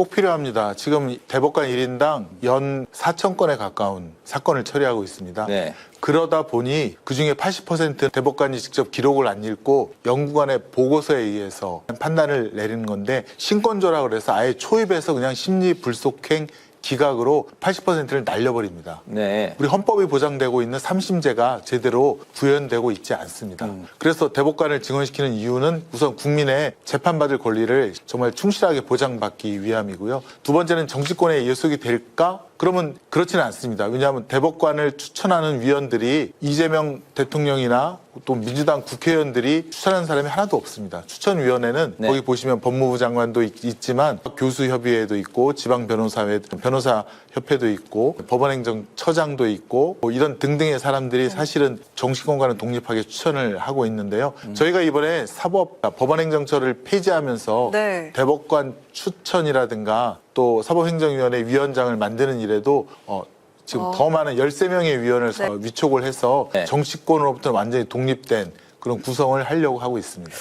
꼭 필요합니다. 지금 대법관 1인당 연 4천 건에 가까운 사건을 처리하고 있습니다. 네. 그러다 보니 그중에 80% 대법관이 직접 기록을 안 읽고 연구관의 보고서에 의해서 판단을 내리는 건데 신권조라 그래서 아예 초입에서 그냥 심리 불속행 기각으로 80%를 날려버립니다. 네. 우리 헌법이 보장되고 있는 삼심제가 제대로 구현되고 있지 않습니다. 그래서 대법관을 증언시키는 이유는 우선 국민의 재판받을 권리를 정말 충실하게 보장받기 위함이고요. 두 번째는 정치권의 예속이 될까? 그러면 그렇지는 않습니다. 왜냐하면 대법관을 추천하는 위원들이 이재명 대통령이나 또 민주당 국회의원들이 추천하는 사람이 하나도 없습니다. 추천위원회는 네. 거기 보시면 법무부 장관도 있, 있지만 교수협의회도 있고 지방 변호사회 변호사 협회도 있고 법원행정처장도 있고 뭐 이런 등등의 사람들이 사실은 정치권과는 독립하게 추천을 하고 있는데요. 저희가 이번에 사법 법원행정처를 폐지하면서 네. 대법관 추천이라든가 또 사법행정위원회 위원장을 만드는 일에도 어, 지금 어. 더 많은 13명의 위원을 네. 위촉을 해서 네. 정치권으로부터 완전히 독립된 그런 구성을 하려고 하고 있습니다.